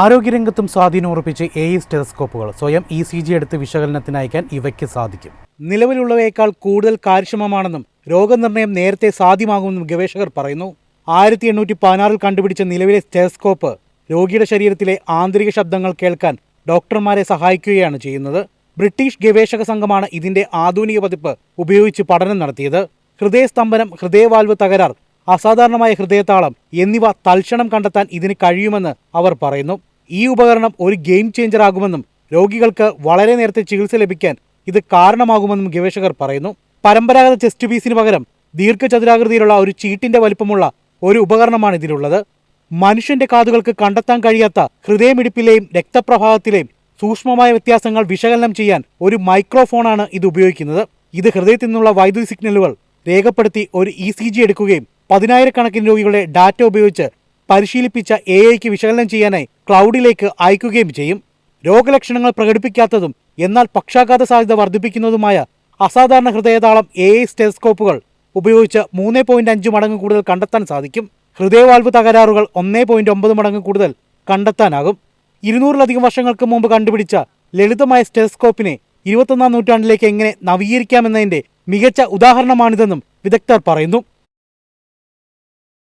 ആരോഗ്യരംഗത്തും സ്വാധീനം ഉറപ്പിച്ച് A E സ്റ്റെതസ്കോപ്പുകൾ സ്വയം ഇ സി ജി എടുത്ത് വിശകലനത്തിന് അയക്കാൻ ഇവയ്ക്ക് സാധിക്കും. നിലവിലുള്ളവയേക്കാൾ കൂടുതൽ കാര്യക്ഷമമാണെന്നും രോഗനിർണയം നേരത്തെ സാധ്യമാകുമെന്നും ഗവേഷകർ പറയുന്നു. ആയിരത്തി എണ്ണൂറ്റി പതിനാറിൽ കണ്ടുപിടിച്ച നിലവിലെ സ്റ്റെതസ്കോപ്പ് രോഗിയുടെ ശരീരത്തിലെ ആന്തരിക ശബ്ദങ്ങൾ കേൾക്കാൻ ഡോക്ടർമാരെ സഹായിക്കുകയാണ് ചെയ്യുന്നത്. ബ്രിട്ടീഷ് ഗവേഷക സംഘമാണ് ഇതിന്റെ ആധുനിക പതിപ്പ് ഉപയോഗിച്ച് പഠനം നടത്തിയത്. ഹൃദയസ്തംഭനം ഹൃദയവാൽവ് തകരാർ അസാധാരണമായ ഹൃദയതാളം എന്നിവ തൽക്ഷണം കണ്ടെത്താൻ ഇതിന് കഴിയുമെന്ന് അവർ പറയുന്നു. ഈ ഉപകരണം ഒരു ഗെയിം ചേഞ്ചർ ആകുമെന്നും രോഗികൾക്ക് വളരെ നേരത്തെ ചികിത്സ ലഭിക്കാൻ ഇത് കാരണമാകുമെന്നും ഗവേഷകർ പറയുന്നു. പരമ്പരാഗത ചെസ്റ്റ് പീസിന് പകരം ദീർഘചതുരാകൃതിയിലുള്ള ഒരു ചീട്ടിന്റെ വലിപ്പമുള്ള ഒരു ഉപകരണമാണ് ഇതിലുള്ളത്. മനുഷ്യന്റെ കാതുകൾക്ക് കണ്ടെത്താൻ കഴിയാത്ത ഹൃദയമിടിപ്പിലെയും രക്തപ്രവാഹത്തിലെയും സൂക്ഷ്മമായ വ്യത്യാസങ്ങൾ വിശകലനം ചെയ്യാൻ ഒരു മൈക്രോഫോണാണ് ഇത് ഉപയോഗിക്കുന്നത്. ഇത് ഹൃദയത്തിൽ നിന്നുള്ള വൈദ്യുതി സിഗ്നലുകൾ രേഖപ്പെടുത്തി ഒരു ഇ സി ജി എടുക്കുകയും പതിനായിരക്കണക്കിന് രോഗികളുടെ ഡാറ്റ ഉപയോഗിച്ച് പരിശീലിപ്പിച്ച എ ഐക്ക് വിശകലനം ചെയ്യാനായി ക്ലൗഡിലേക്ക് അയക്കുകയും ചെയ്യും. രോഗലക്ഷണങ്ങൾ പ്രകടിപ്പിക്കാത്തതും എന്നാൽ പക്ഷാഘാത സാധ്യത വർദ്ധിപ്പിക്കുന്നതുമായ അസാധാരണ ഹൃദയതാളം എ ഐ സ്റ്റെസ്കോപ്പുകൾ ഉപയോഗിച്ച് മൂന്ന് പോയിന്റ് അഞ്ച് മടങ്ങ് കൂടുതൽ കണ്ടെത്താൻ സാധിക്കും. ഹൃദയവാൽവ് തകരാറുകൾ ഒന്നേ പോയിന്റ് ഒമ്പത് മടങ്ങ് കൂടുതൽ കണ്ടെത്താനാകും. ഇരുന്നൂറിലധികം വർഷങ്ങൾക്ക് മുമ്പ് കണ്ടുപിടിച്ച ലളിതമായ സ്റ്റെസ്കോപ്പിനെ ഇരുപത്തൊന്നാം നൂറ്റാണ്ടിലേക്ക് എങ്ങനെ നവീകരിക്കാമെന്നതിന്റെ മികച്ച ഉദാഹരണമാണിതെന്നും വിദഗ്ധർ പറയുന്നു.